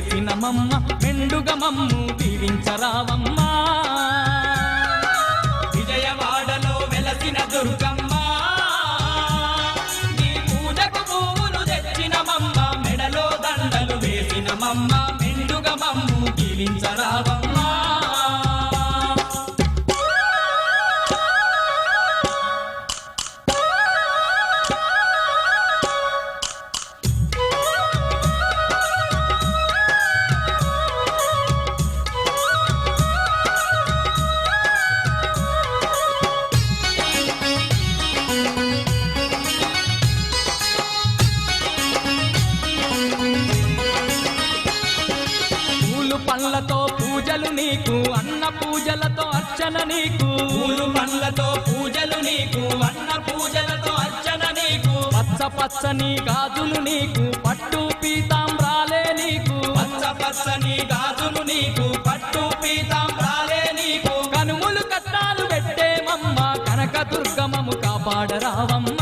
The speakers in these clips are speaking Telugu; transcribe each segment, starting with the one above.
చేసిన మమ్మ మెండుగ మమ్ము దీవించరావమ్మా. విజయవాడలో వెలసిన దుర్గమ్మ. నీ పూజకు తెచ్చిన మమ్మ మెడలో దండలు వేసిన మమ్మ మెండుగ మమ్ము దీవించరావమ్మా. నీకు అన్న పూజలతో అర్చన నీకు. పూలు పండ్లతో పూజలు నీకు అన్న పూజలతో అర్చన నీకు. పచ్చ పచ్చని గాజులు నీకు పట్టు పీతాంబ్రాలే నీకు. పచ్చ పచ్చని గాజులు నీకు పట్టు పీతాంబ్రాలే నీకు. కనుములు కట్టాలు పెట్టేమమ్మ కనక దుర్గమము కాపాడరావమ్మా.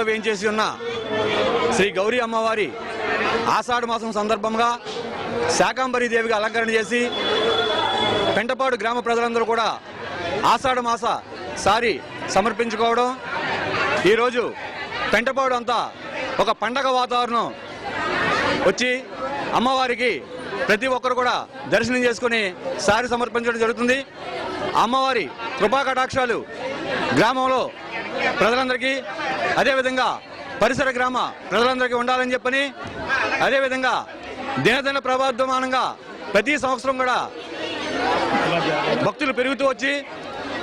పెంటపాడులో వేయించేసి ఉన్న? శ్రీ గౌరీ అమ్మవారి ఆషాఢ మాసం సందర్భంగా శాకాంబరి దేవిగా అలంకరణ చేసి పెంటపాడు గ్రామ ప్రజలందరూ కూడా ఆషాఢ మాస సారి సమర్పించుకోవడం. ఈరోజు పెంటపాడు అంతా ఒక పండగ వాతావరణం వచ్చి అమ్మవారికి ప్రతి ఒక్కరు కూడా దర్శనం చేసుకుని సారి సమర్పించడం జరుగుతుంది. అమ్మవారి కృపా కటాక్షాలు గ్రామంలో ప్రజలందరికీ అదేవిధంగా పరిసర గ్రామ ప్రజలందరికీ ఉండాలని చెప్పని అదేవిధంగా దినదిన ప్రవర్ధమానంగా ప్రతి సంవత్సరం కూడా భక్తులు పెరుగుతూ వచ్చి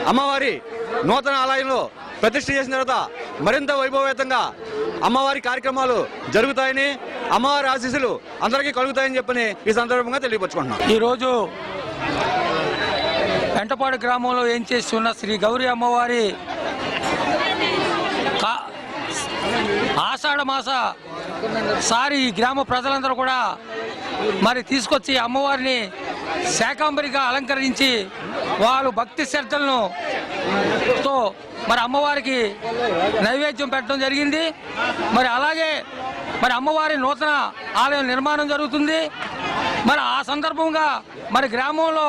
అమ్మవారి నూతన ఆలయంలో ప్రతిష్ఠ చేసిన తర్వాత మరింత వైభవేతంగా అమ్మవారి కార్యక్రమాలు జరుగుతాయని అమ్మవారి ఆశీస్సులు అందరికీ కలుగుతాయని చెప్పని ఈ సందర్భంగా తెలియపరుచుకుంటున్నాం. ఈరోజు వెంటపాడు గ్రామంలో ఏం చేస్తున్న శ్రీ గౌరీ అమ్మవారి ఆషాఢ మాస. సారి ఈ గ్రామ ప్రజలందరూ కూడా మరి తీసుకొచ్చి అమ్మవారిని శాకాంబరిగా అలంకరించి వాళ్ళు భక్తి శ్రద్ధలను తో మరి అమ్మవారికి నైవేద్యం పెట్టడం జరిగింది. మరి అలాగే మరి అమ్మవారి నూతన ఆలయం నిర్మాణం జరుగుతుంది. మరి ఆ సందర్భంగా మరి గ్రామంలో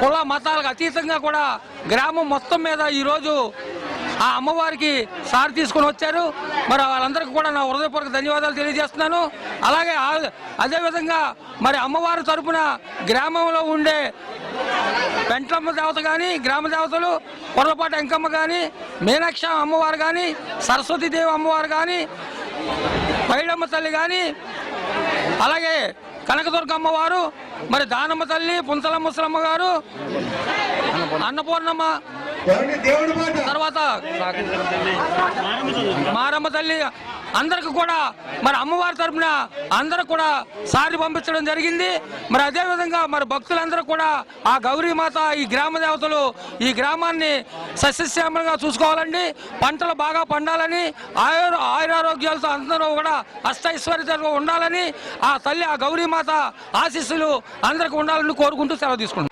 కుల మతాలకు అతీతంగా కూడా గ్రామం మొత్తం మీద ఈరోజు ఆ అమ్మవారికి సారి తీసుకొని వచ్చారు. మరి వాళ్ళందరికీ కూడా నా హృదయపూర్వక ధన్యవాదాలు తెలియజేస్తున్నాను. అలాగే అదేవిధంగా మరి అమ్మవారి తరపున గ్రామంలో ఉండే పెంట్లమ్మ దేవత కానీ గ్రామ దేవతలు పొరపాటు ఎంకమ్మ కానీ మీనాక్ష అమ్మవారు కానీ సరస్వతీదేవి అమ్మవారు కానీ పైడమ్మ తల్లి కానీ అలాగే కనకదుర్గ అమ్మవారు మరి దానమ్మ తల్లి పుంతలమ్మ ముసలమ్మ గారు అన్నపూర్ణమ్మ తర్వాత మారమ్మ తల్లి అందరికి కూడా మరి అమ్మవారి తరపున అందరికి కూడా సారి పంపించడం జరిగింది. మరి అదే విధంగా మరి భక్తులందరూ కూడా ఆ గౌరీమాత ఈ గ్రామ దేవతలు ఈ గ్రామాన్ని సస్యశ్యామలంగా చూసుకోవాలండి. పంటలు బాగా పండాలని ఆయుర ఆయురారోగ్యాలతో అందరూ కూడా అష్టైశ్వర్యతలు ఉండాలని ఆ తల్లి ఆ గౌరీమాత ఆశీస్సులు అందరికి ఉండాలని కోరుకుంటూ సెలవు తీసుకుంటాం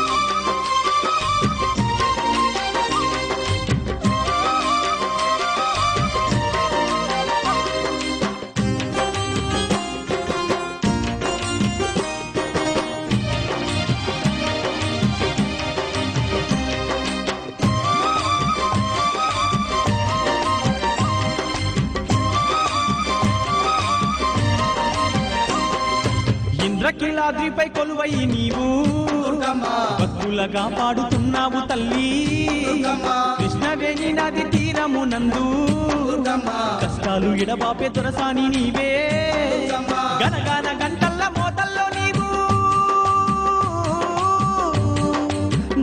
ఇంద్రకీలాద్రిపై కొలువై నీవు. భక్తులగా పాడుతున్నావు తల్లి. కృష్ణవేణి నది తీరమునందు కష్టాలు ఎడబాపే దొరసాని నీవే. గనగాన గంటల్ల మోతల్లో నీవు.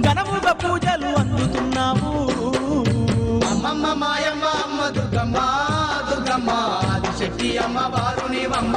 ఘనముగా పూజలు అందుతున్నావు. అమ్మమ్మ మాయమ్మ అమ్మ దుర్గమ్మ దుర్గమ్మ. ఆదిశక్తి అమ్మ అమ్మ దుర్గమ్మ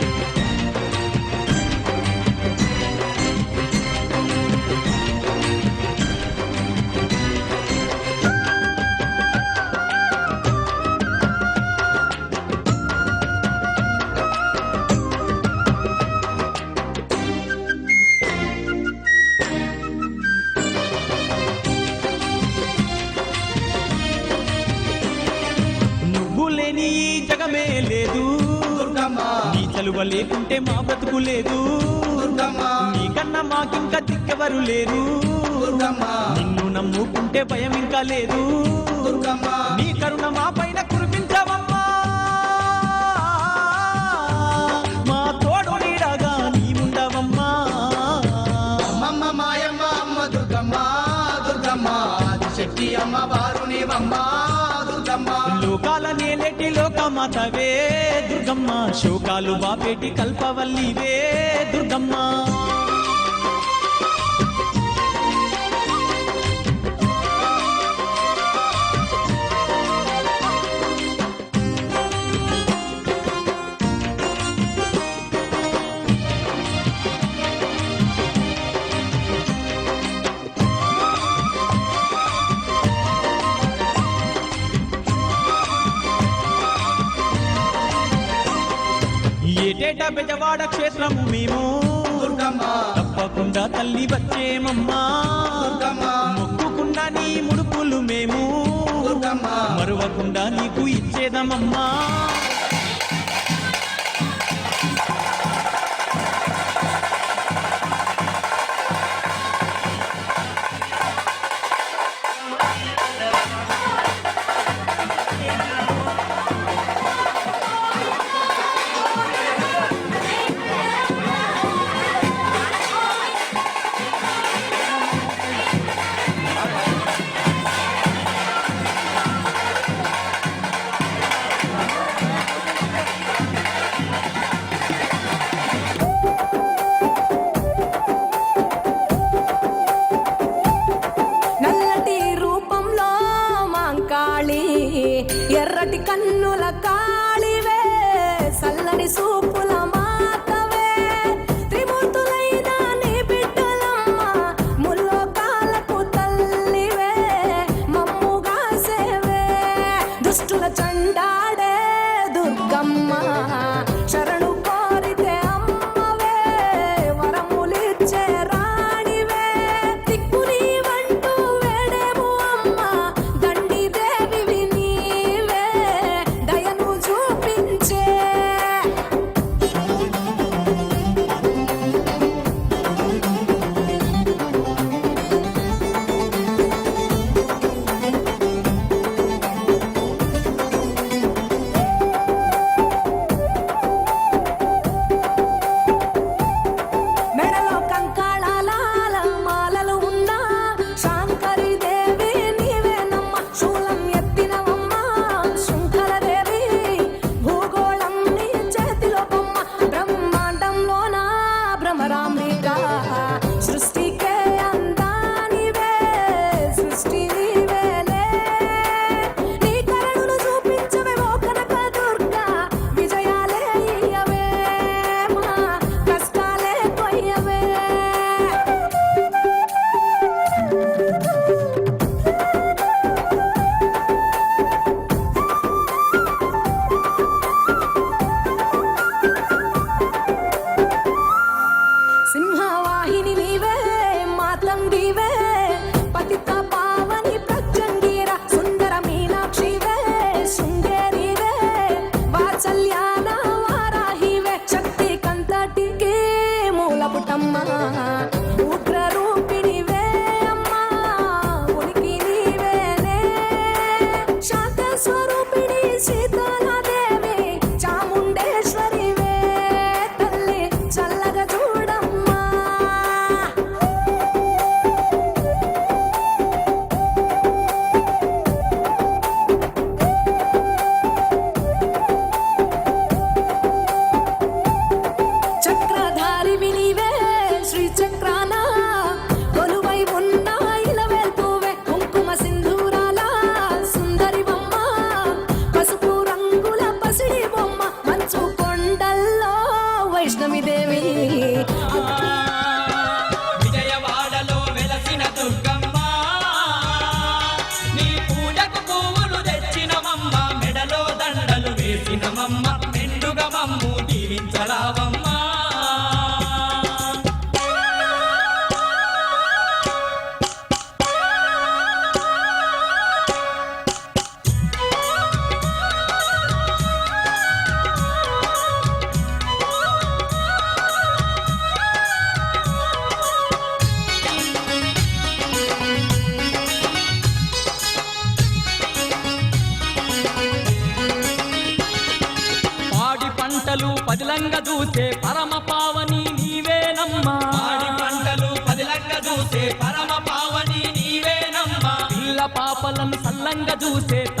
చలువ లేకుంటే మా బ్రతుకు లేదు. నీకన్నా మాకింకా దిక్కెవరు లేరు. నిన్ను నమ్ముకుంటే భయం ఇంకా లేదు. నీ కరుణ మా పైన కురిపించవమ్మా మాతవే దుర్గమ్మ శోకాలు బాపేటి కల్పవల్లివే దుర్గమ్మ. ఏటేటా బెజవాడ క్షేత్రము మేము. తప్పకుండా తల్లి వచ్చేమమ్మా. మొక్కుకుండా నీ ముడుపులు మేము. మరువకుండా నీకు ఇచ్చేదమమ్మా. be back. do ser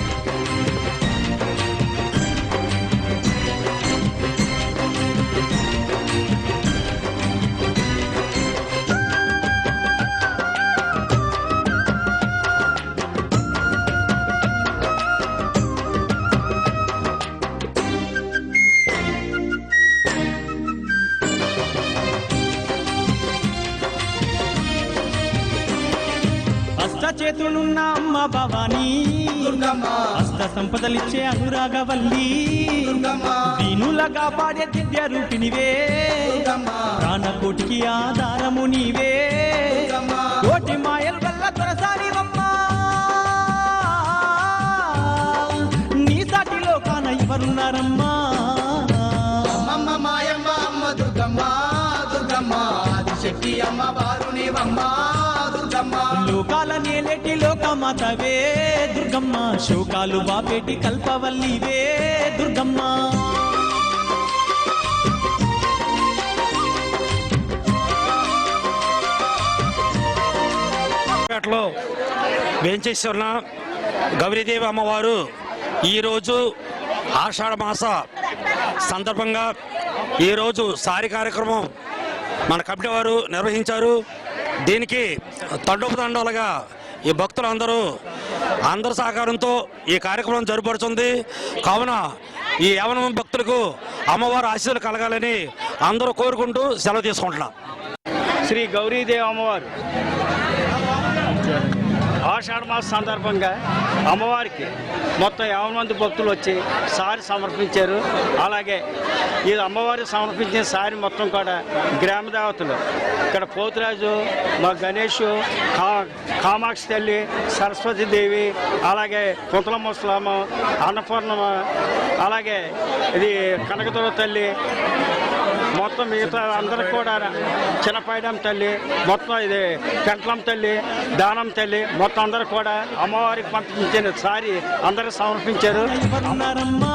చేతులున్న అమ్మ భవానీ. అష్ట సంపదలిచ్చే అనురాగవల్లి. దుర్గమ్మ. దీనులగా పాడే దివ్య రూపినివే ప్రాణకోటికి ఆధారము నీవే. కోటి మాయల వల్ల దొరసానివమ్మా నీ సాటిలో కాన ఎవరున్నారమ్మా? అమ్మమ్మ మాయమ్మ అమ్మ దుర్గమ్మ దుర్గమ్మ. ఆదిశక్తి అమ్మ వారునివమ్మ దుర్గమ్మ. లోకాల నేలేటి లోకమాతవే. దుర్గమ్మ శోకాలు బాపేటి కల్పవల్లివే. దుర్గమ్మ. పేటలో వేంచేసి గౌరీదేవి అమ్మవారు ఈరోజు ఆషాఢ మాస సందర్భంగా ఈరోజు సారి కార్యక్రమం మన కమిటీ వారు నిర్వహించారు. దీనికి తండోపతండాలుగా ఈ భక్తులందరూ అందరి సహకారంతో ఈ కార్యక్రమం జరుపడుతుంది కావున ఈ యవన భక్తులకు అమ్మవారి ఆశీస్సులు కలగాలని అందరూ కోరుకుంటూ సెలవు తీసుకుంటున్నాం. శ్రీ గౌరీదేవి అమ్మవారు. ఆషాఢ మాస సందర్భంగా అమ్మవారికి మొత్తం యాభై మంది భక్తులు వచ్చి సారి సమర్పించారు. అలాగే ఈ అమ్మవారికి సమర్పించిన సారి మొత్తం కూడా గ్రామ దేవతలు ఇక్కడ పోతురాజు మా గణేష్ కా కామాక్షి తల్లి సరస్వతి దేవి అలాగే పుతల ముసలామ అన్నపూర్ణమ అలాగే ఇది కనకదుర్గ తల్లి మొత్తం మిగతా అందరికి కూడా చిన్నపాయడం తల్లి మొత్తం ఇది పెంట్లం తల్లి దానం తల్లి మొత్తం అందరు కూడా అమ్మవారికి పంపించిన సారి అందరూ సమర్పించారు. ఎవరున్నారమ్మా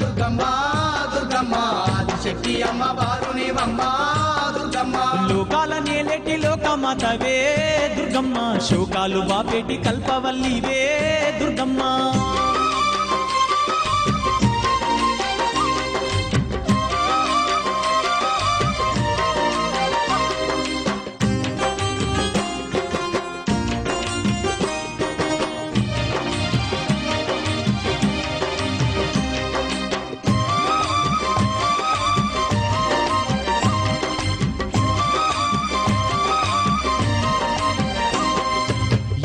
దుర్గమ్మ దుర్గమ్మ లోకాల నేలేటి లోకమాతవే దుర్గమ్మ శోకాలు బాపేటి కల్పవల్లివే దుర్గమ్మ.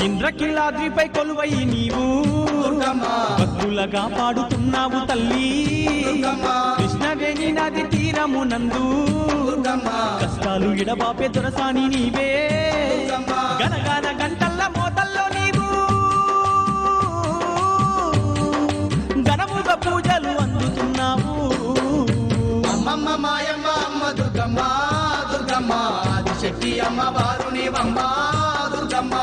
ఇంద్రకిలాద్రిపై కొలువై నీవు. భక్తులగా పాడుతున్నావు తల్లి. కృష్ణవేణి నది తీరమునందు కష్టాలు ఇడబాపే దొరసాని నీవే. గనగాన గంటల్ల మోతల్లో నీవు. ఘనముగా పూజలు అందుతున్నావు. అమ్మమ్మ మాయమ్మ అమ్మ దుర్గమ్మ దుర్గమ్మ. ఆదిశక్తి అమ్మ వారునివమ్మ దుర్గమ్మ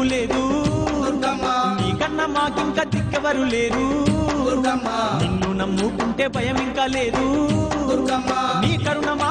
బ్రతుకు లేదు. నీకన్నా మాకింకా దిక్కెవరు లేరు. నిన్ను నమ్ముకుంటే భయం ఇంకా లేదు. నీ కరుణ మా